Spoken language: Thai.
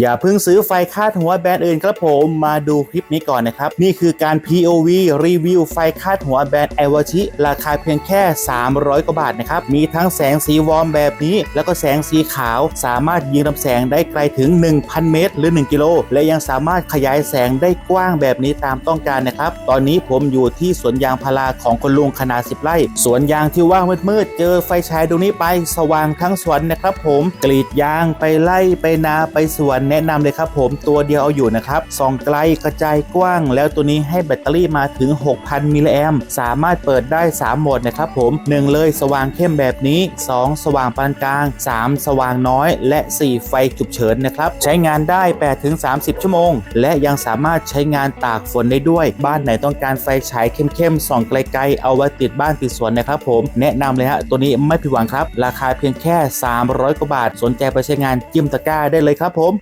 อย่าเพิ่งซื้อไฟคาดหัวแบรนด์อื่นครับผมมาดูคลิปนี้ก่อนนะครับ นี่คือการ POV รีวิวไฟคาดหัวแบรนด์ a อวชิราคาเพียงแค่ 300 กว่าบาทนะครับ มีทั้งแสงสีวอร์มแบบนี้ แล้วก็แสงสีขาว สามารถยิงลำแสงได้ไกลถึง 1,000 เมตร หรือ 1 กิโล และยังสามารถขยายแสงได้กว้างแบบนี้ตามต้องการนะครับ ตอนนี้ผมอยู่ที่สวนยางพาราของคุณลุงขนาด 10 ไร่ สวนยางที่ว่างมืดๆเจอไฟฉายดวงนี้ไปสว่างทั้งสวนนะครับผมกรีดยางไปไล่ไปนาไปสวนแนะนำเลยครับผมตัวเดียวเอาอยู่นะครับส่องไกลกระจายกว้าง แล้วตัวนี้ให้แบตเตอรี่มาถึง 6,000 มิลลิแอมสามารถเปิดได้ 3 โหมดนะครับผม 1 เลยสว่างเข้มแบบนี้ 2 สว่างปานกลาง 3 สว่างน้อย และ 4 ไฟฉุกเฉินนะครับใช้งานได้ 8-30 ชั่วโมง และยังสามารถใช้งานตากฝนได้ด้วย บ้านไหนต้องการไฟฉายเข้มๆส่องไกลๆเอาไว้ติดบ้านติดสวนนะครับผมแนะนำเลยฮะตัวนี้ไม่ผิดหวังครับ ราคาเพียงแค่ 300 กว่าบาท สนใจไปใช้งานจิ้มตะกร้าได้เลยครับผม